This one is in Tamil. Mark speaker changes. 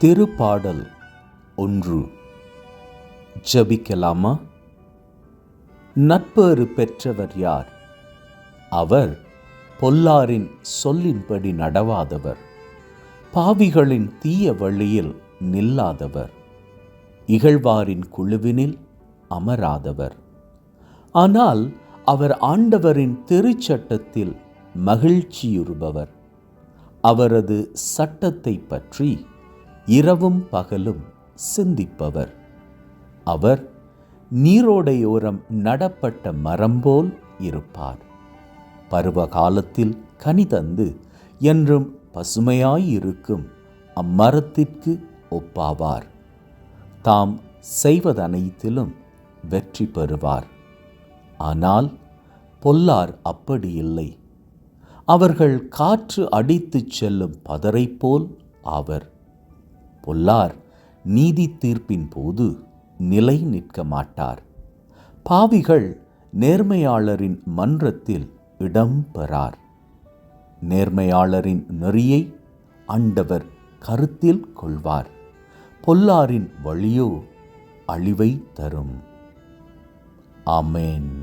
Speaker 1: திருப்பாடல் ஒன்று. ஜபிக்கலாமா? நட்பேறு பெற்றவர் யார்? அவர் பொல்லாரின் சொல்லின்படி நடவாதவர். பாவிகளின் தீய வழியில் நில்லாதவர். இகழ்வாரின் குழுவினில் அமராதவர். ஆனால் அவர் ஆண்டவரின் திருச்சட்டத்தில் மகிழ்ச்சியுறுபவர். அவரது சட்டத்தை பற்றி இரவும் பகலும் சிந்திப்பவர். அவர் நீரோடையோரம் நடப்பட்ட மரம்போல் இருப்பார். பருவ காலத்தில் கனி தந்து என்றும் பசுமையாயிருக்கும் அம்மரத்திற்கு ஒப்பாவார். தாம் செய்வதனைத்திலும் வெற்றி பெறுவார். ஆனால் பொல்லார் அப்படி இல்லை. அவர்கள் காற்று அடித்துச் செல்லும் பதரை போல் ஆவர். பொல்லார் நீதி தீர்ப்பின் போது நிலை நிற்க மாட்டார். பாவிகள் நேர்மையாளரின் மன்றத்தில் இடம் பெறார். நேர்மையாளரின் நெறியை ஆண்டவர் கருத்தில் கொள்வார். பொல்லாரின் வழியோ அழிவை தரும். ஆமேன்.